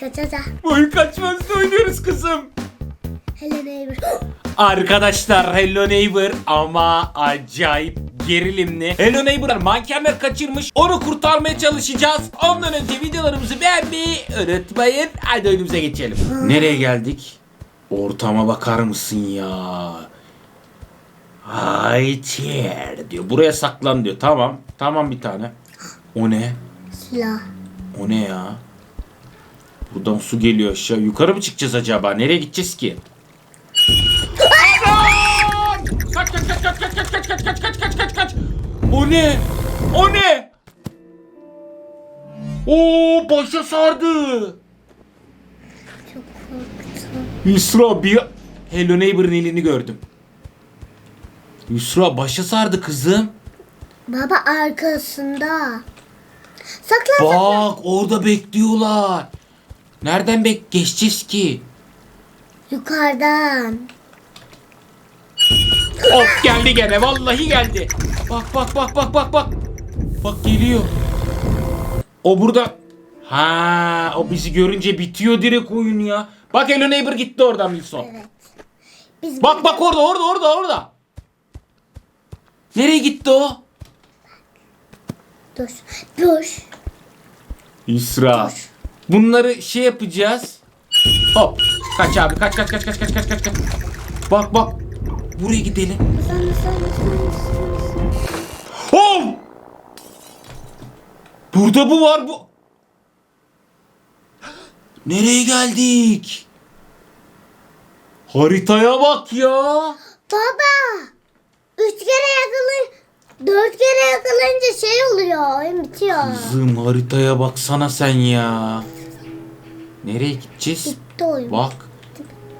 kaçacağız. Boyun kaçmazda oynuyoruz kızım. Hello neighbor. Arkadaşlar Hello Neighbor ama acayip gerilimli. Hello Neighbor'lar mankenler kaçırmış. Onu kurtarmaya çalışacağız. Ondan önce videolarımızı beğenmeyi unutmayın. Hadi oyunumuza geçelim. Nereye geldik? Ortama bakar mısın ya? Hayır diyor. Buraya saklan diyor. Tamam. Tamam bir tane. O ne? Silah. O ne ya? Buradan su geliyor aşağı. Yukarı mı çıkacağız acaba? Nereye gideceğiz ki? Kaç kaç kaç kaç kaç kaç kaç kaç kaç kaç kaç kaç kaç. O ne? O ne? Oo başa sardı. Çok korktum. Yusra bir Hello Neighbor'ın elini gördüm. Yusra başa sardı kızım. Baba arkasında. Saklan saklan. Bak orada bekliyorlar. Nereden bek geçeceğiz ki? Yukarıdan. Of geldi gene vallahi geldi. Bak bak bak bak bak bak. Bak geliyor. O burada. Ha o bizi görünce bitiyor direkt oyun ya. Bak Hello Neighbor gitti oradan Wilson. Evet. Biz Bak bak orada orada orada orada. Nereye gitti o? Dur. Dur. İsra. Bunları şey yapacağız. Hop. Kaç abi kaç kaç kaç kaç kaç kaç kaç. Bak bak. Buraya gidelim. Sen sen Hop! Burada bu var bu. Nereye geldik? Haritaya bak ya. Baba. Üç kere yakılın. Dört kere yakalayınca şey oluyor. Oyun bitiyor. Kızım haritaya baksana sen ya. Nereye gideceğiz? Bitti oyun. Bak.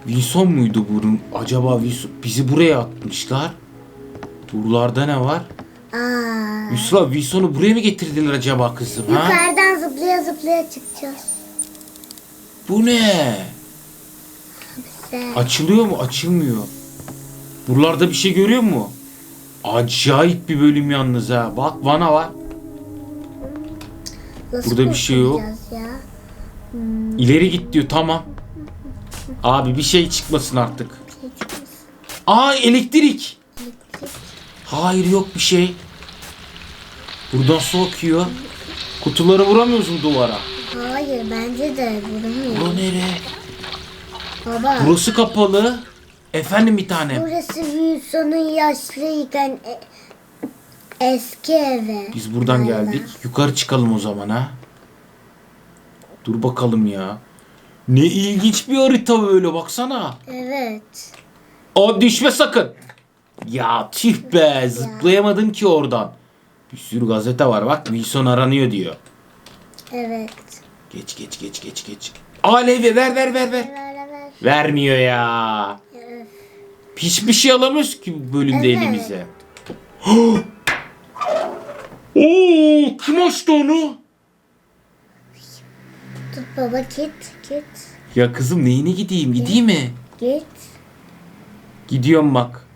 Wilson muydu bunun? Acaba Wilson bizi buraya atmışlar. Buralarda ne var? Aa. Yusra Wilson'u buraya mı getirdiler acaba kızım ha? Yukarıdan zıplaya zıplaya çıkacağız. Bu ne? Güzel. Açılıyor mu? Açılmıyor. Buralarda bir şey görüyor mu? Acayip bir bölüm yalnız ha. Bak vana var. Nasıl Burada bir şey yok. Ya? İleri git diyor tamam. Abi bir şey çıkmasın artık. Şey çıkmasın. Aa elektrik. Elektrik. Hayır yok bir şey. Buradan su akıyor. Kutuları vuramıyoruz mu duvara? Hayır bence de vuramıyor. Bura nere? Baba. Burası kapalı. Efendim bir tane. Burası Wilson'un yaşlıyken e- eski evi. Biz buradan Galiba. geldik. Yukarı çıkalım o zaman ha. Dur bakalım ya. Ne ilginç bir harita böyle baksana. Evet. O düşme sakın. Ya tüh be zıplayamadım ki oradan. Bir sürü gazete var bak Wilson aranıyor diyor. Evet. Geç geç geç geç geç. Alevi ver ver ver ver. Ver ver. Vermiyor ya. Hiçbir şey alamıyoruz ki bu bölümde Evet. elimize. Oo, kim açtı onu? Tut baba git git. Ya kızım neyine gideyim? Gideyim mi? Git. Gidiyorum bak.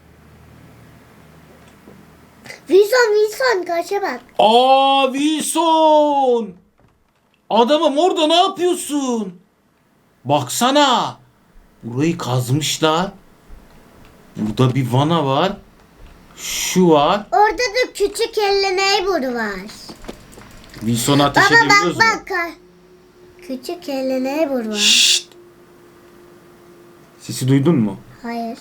Wilson Wilson kaça bak. Aa Wilson! Adamım orada ne yapıyorsun? Baksana. Burayı kazmışlar. Burada bir vana var. Şu var. Orada da küçük elle neighbor var. Wilson'a ateş Baba edebiliyoruz bak mu? bak. Küçük elle neighbor var. Şşt! Sesi duydun mu? Hayır.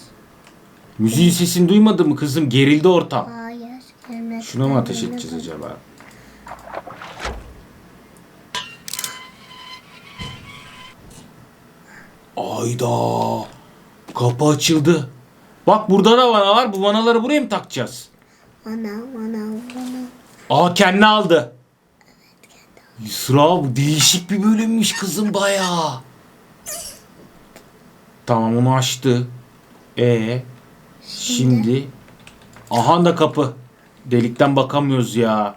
Müziğin sesini duymadın mı kızım? Gerildi ortam. Hayır. Gelmez. Şuna mı ateş edeceğiz acaba? Ayda. Kapı açıldı. Bak burada da vana var. Bu vanaları buraya mı takacağız? Ana ana ana. Aa kendi aldı. Yusra bu değişik bir bölümmüş kızım bayağı. Tamam onu açtı. E şimdi aha da kapı. Delikten bakamıyoruz ya.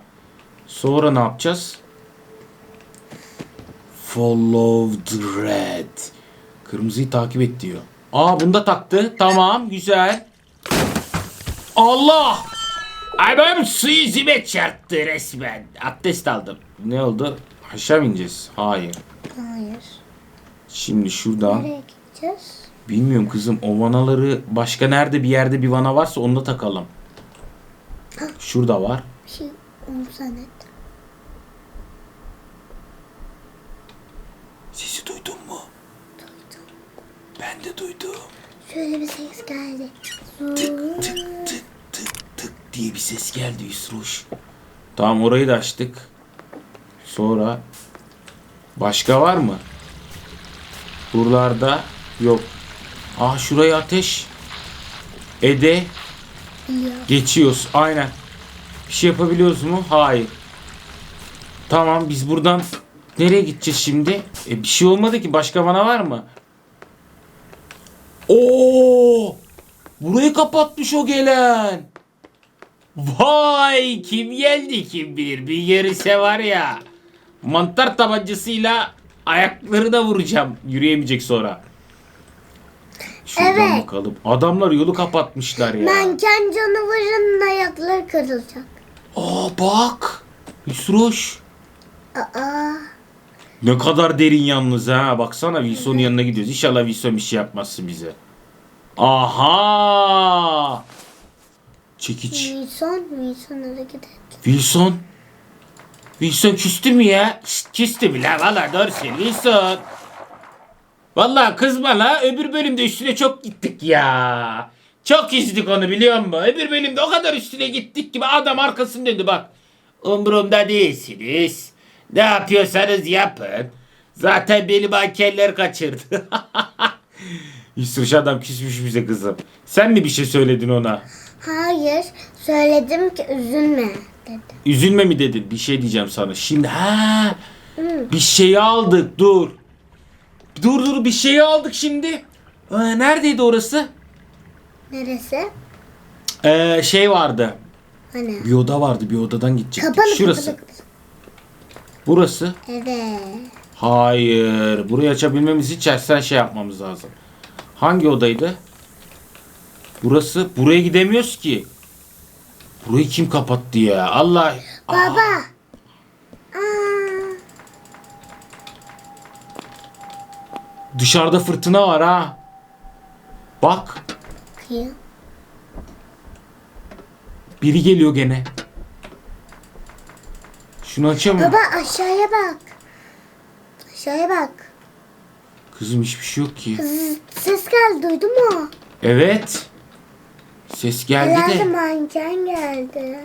Sonra ne yapacağız? Follow the red. Kırmızıyı takip et diyor. Aa bunu da taktı. Tamam güzel. Allah! Adam suyu zime çarptı resmen. Abdest aldım. Ne oldu? Aşağı mı ineceğiz? Hayır. Hayır. Şimdi şuradan. Nereye gideceğiz? Bilmiyorum kızım o vanaları başka nerede bir yerde bir vana varsa onu da takalım. Şurada var. Bir şey onu zannet. Sesi duydun mu? Ben de duydum. Şöyle bir ses geldi. Tık tık tık tık tık diye bir ses geldi Yusruş. Tamam orayı da açtık. Sonra başka var mı? Buralarda yok. Ah şuraya ateş. Ede Biliyor. geçiyoruz. Aynen. Bir şey yapabiliyoruz mu? Hayır. Tamam biz buradan nereye gideceğiz şimdi? E, bir şey olmadı ki. Başka bana var mı? Oo! Burayı kapatmış o gelen. Vay kim geldi kim bilir bir yerise var ya. Mantar tabancasıyla ayakları da vuracağım. Yürüyemeyecek sonra. Şuradan Evet. bakalım. Adamlar yolu kapatmışlar ya. Manken canavarının ayakları kırılacak. Aa bak. Yusroş. Aa. Ne kadar derin yalnız ha. Baksana Wilson'un yanına gidiyoruz. İnşallah Wilson bir şey yapmazsın bize. Aha. Çekiç. Wilson, Wilson hareket et. Wilson. Wilson küstü mü ya? Şşt, küstü mü la? Valla doğru söylüyor Wilson. Valla kızma la. Öbür bölümde üstüne çok gittik ya. Çok üzdük onu biliyor musun? Öbür bölümde o kadar üstüne gittik ki adam arkasını döndü bak. Umurumda değilsiniz. Ne yapıyorsanız yapın. Zaten beni mankenler kaçırdı. Yusuf adam küsmüş bize kızım. Sen mi bir şey söyledin ona? Hayır, söyledim ki üzülme dedi. Üzülme mi dedin? Bir şey diyeceğim sana. Şimdi ha bir şeyi aldık. Dur. Dur dur bir şeyi aldık şimdi. Ee, neredeydi orası? Neresi? Ee, şey vardı. Hani? Bir oda vardı. Bir odadan gidecektik. Kapalı Şurası. kapalı. Burası. Evet. Hayır. Burayı açabilmemiz için içerisinden şey yapmamız lazım. Hangi odaydı? Burası. Buraya gidemiyoruz ki. Burayı kim kapattı ya? Allah. Baba. Aa, dışarıda fırtına var ha. Bak. Biri geliyor gene. Şunu açamıyorum. Baba aşağıya bak. Aşağıya bak. Kızım hiçbir şey yok ki. Zzz, ses geldi duydun mu? Evet. Ses geldi Herhalde de. manken geldi.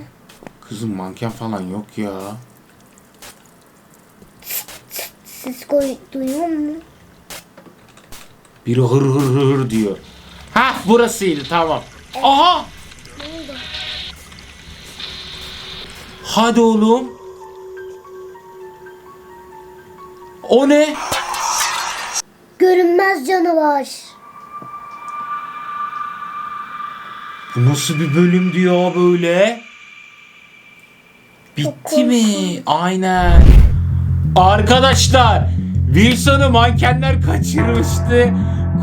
Kızım manken falan yok ya. Ses koy, duyuyor musun? Biri hır hır hır hır diyor. Ha burasıydı tamam. Aha. Hadi oğlum. O ne? Görünmez canavar. Bu nasıl bir bölümdü ya böyle? Bitti mi? Aynen. Arkadaşlar Wilson'u mankenler kaçırmıştı.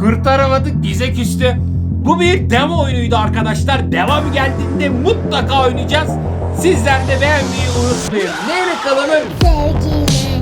Kurtaramadık bize küstü. Bu bir demo oyunuydu arkadaşlar. Devam geldiğinde mutlaka oynayacağız. Sizler de beğenmeyi unutmayın. Nereye kalalım? Sevgiyle.